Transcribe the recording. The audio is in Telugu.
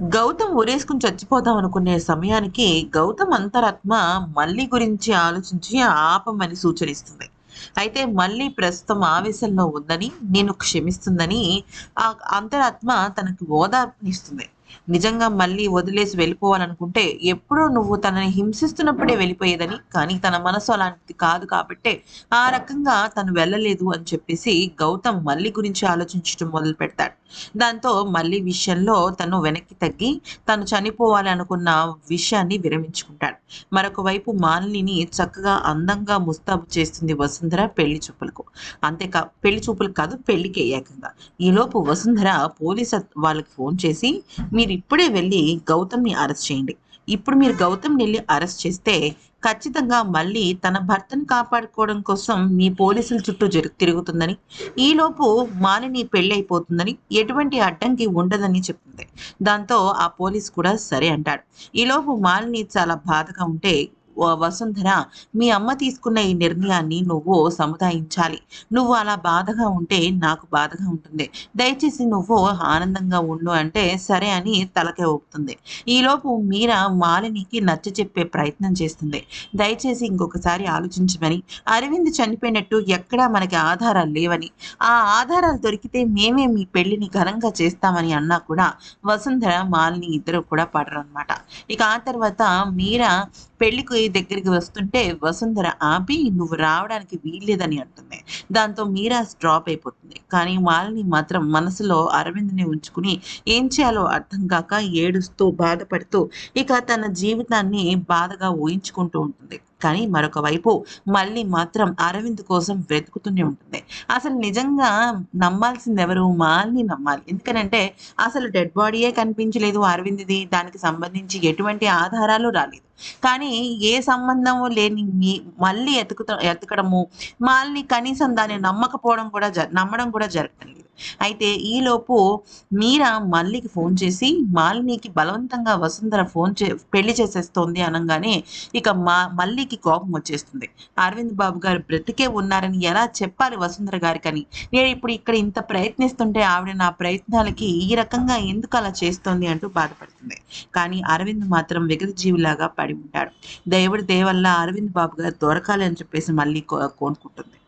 గౌతమ్ ఉరేసుకుని చచ్చిపోదాం అనుకునే సమయానికి గౌతమ్ అంతరాత్మ మళ్ళీ గురించి ఆలోచించి ఆపమని సూచనిస్తుంది. అయితే మళ్ళీ ప్రస్తుతం ఆవేశంలో ఉందని నేను క్షమిస్తుందని ఆ అంతరాత్మ తనకి ఓదార్పునిస్తుంది. నిజంగా మళ్ళీ వదిలేసి వెళ్ళిపోవాలనుకుంటే ఎప్పుడూ నువ్వు తనని హింసిస్తున్నప్పుడే వెళ్ళిపోయేదని కానీ తన మనసు అలాంటిది కాదు కాబట్టే ఆ రకంగా తను వెళ్ళలేదు అని చెప్పేసి గౌతమ్ మళ్ళీ గురించి ఆలోచించడం మొదలు పెడతాడు దాంతో మళ్ళీ విషయంలో తను వెనక్కి తగ్గి తను చనిపోవాలి అనుకున్న విషయాన్ని విరమించుకుంటాడు. మరొక వైపు మాలిని చక్కగా అందంగా ముస్తాబు చేస్తుంది వసుంధర పెళ్ళి చూపులకు. అంతేకా పెళ్ళి చూపులకు కాదు పెళ్ళికి ఏకంగా. ఈలోపు వసుంధర పోలీసు వాళ్ళకి ఫోన్ చేసి మీరు ఇప్పుడే వెళ్ళి గౌతమ్ని అరెస్ట్ చేయండి. ఇప్పుడు మీరు గౌతమ్ని వెళ్ళి అరెస్ట్ చేస్తే ఖచ్చితంగా మళ్ళీ తన భర్తను కాపాడుకోవడం కోసం మీ పోలీసుల చుట్టూ జరు తిరుగుతుందని ఈలోపు మాలిని పెళ్ళి అయిపోతుందని ఎటువంటి అడ్డంకి ఉండదని చెప్తుంది. దాంతో ఆ పోలీస్ కూడా సరే అంటాడు. ఈలోపు మాలిని చాలా బాధగా ఉంటే వసుంధర మీ అమ్మ తీసుకున్న ఈ నిర్ణయాన్ని నువ్వు సముదాయించాలి. నువ్వు అలా బాధగా ఉంటే నాకు బాధగా ఉంటుంది. దయచేసి నువ్వు ఆనందంగా ఉండు అంటే సరే అని తలకే ఊపుతుంది. ఈలోపు మీరా మాలినికి నచ్చ చెప్పే ప్రయత్నం చేస్తుంది. దయచేసి ఇంకొకసారి ఆలోచించమని అరవింద్ చనిపోయినట్టు ఎక్కడా మనకి ఆధారాలు లేవని ఆ ఆధారాలు దొరికితే మేమే మీ పెళ్ళిని ఘనంగా చేస్తామని అన్నా కూడా వసుంధర మాలిని ఇద్దరు కూడా పడరు అనమాట ఇక ఆ తర్వాత మీరా పెళ్ళికి దగ్గరికి వస్తుంటే వసుంధర ఆపి నువ్వు రావడానికి వీల్లేదని అంటుంది. దాంతో మీరా డ్రాప్ అయిపోతుంది. కానీ మాలిని మాత్రం మనసులో అరవింద్ని ఉంచుకుని ఏం చేయాలో అర్థం కాక ఏడుస్తూ బాధపడుతూ ఇక తన జీవితాన్ని బాధగా ఊహించుకుంటూ ఉంటుంది. కానీ మరొక వైపు మళ్ళీ మాత్రం అరవింద్ కోసం వెతుకుతూనే ఉంటుంది. అసలు నిజంగా నమ్మాల్సింది ఎవరు? మాల్ని నమ్మాలి. ఎందుకనంటే అసలు డెడ్ బాడీయే కనిపించలేదు అరవింద్ది. దానికి సంబంధించి ఎటువంటి ఆధారాలు రాలేదు. కానీ ఏ సంబంధము లేని మీ మళ్ళీ ఎతుకుత ఎతకడము మాల్ని కనీసం దాన్ని నమ్మకపోవడం కూడా జ నమ్మడం కూడా జరగటం అయితే ఈలోపు మీరా మల్లికి ఫోన్ చేసి మాలినికి బలవంతంగా వసుంధర ఫోన్ చే పెళ్ళి చేసేస్తోంది అనగానే ఇక మా మల్లికి కోపం వచ్చేస్తుంది. అరవింద్ బాబు గారు బ్రతికే ఉన్నారని ఎలా చెప్పాలి వసుంధర గారికని? నేను ఇప్పుడు ఇక్కడ ఇంత ప్రయత్నిస్తుంటే ఆవిడ నా ప్రయత్నాలకి ఈ రకంగా ఎందుకు అలా చేస్తోంది అంటూ బాధపడుతుంది. కానీ అరవింద్ మాత్రం విగత జీవిలాగా పడి ఉంటాడు. దేవుడి దేవల్ల అరవింద్ బాబు గారు దొరకాలి అని చెప్పేసి మళ్ళీ కోరుకుంటుంది.